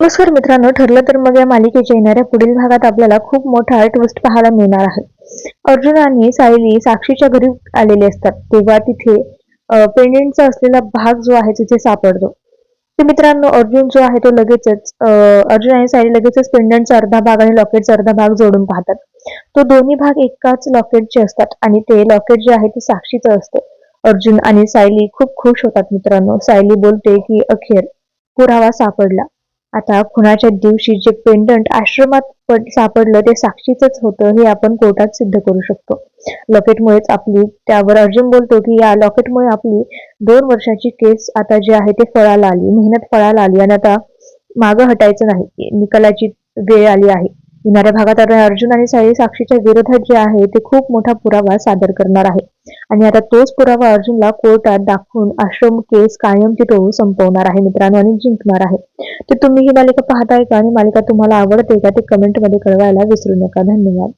नमस्कार मित्रांनो ठरलं तर मग या मालिकेच्या येणाऱ्या पुढील भागात आपल्याला खूप मोठा ट्विस्ट पाहायला मिळणार आहे. अर्जुन आणि सायली साक्षीच्या घरी आलेले असतात. तेव्हा तिथे पेंडेंटचा असलेला भाग जो आहे तिथे सापडतो. तर मित्रांनो अर्जुन जो आहे तो लगेचच अर्जुन आणि सायली लगेचच पेंडंटचा अर्धा भाग आणि लॉकेटचा अर्धा भाग जोडून पाहतात. तो दोन्ही भाग एकाच लॉकेटचे असतात आणि ते लॉकेट जे आहे ते साक्षीचं असतं. अर्जुन आणि सायली खूप खुश होतात मित्रांनो. सायली बोलते की अखेर पुरावा सापडला. आता खुनाच्या दिवशी जे पेंडंट आश्रमात सापडलं ते साक्षीच होतं हे आपण कोर्टात सिद्ध करू शकतो. लॉकेटमुळेच आपली त्यावर अर्जुन बोलतो की या लॉकेटमुळे आपली दोन वर्षाची केस आता जी आहे ते फळाला आली मेहनत फळाला आली आणि आता मागं हटायचं नाही. निकालाची वेळ आली आहे. येणाऱ्या भागात अर्जुन आणि साई साक्षीच्या विरोधात जे आहे ते खूप मोठा पुरावा सादर करणार आहे. आणि आता तोच पुरावा अर्जुनला कोर्टात दाखवून आश्रम केस कायमची तो संपवणार आहे मित्रांनो आणि जिंकणार आहे. तर तुम्ही ही मालिका पाहताय का? आणि मालिका तुम्हाला आवडते का? ते कमेंटमध्ये कळवायला विसरू नका. धन्यवाद.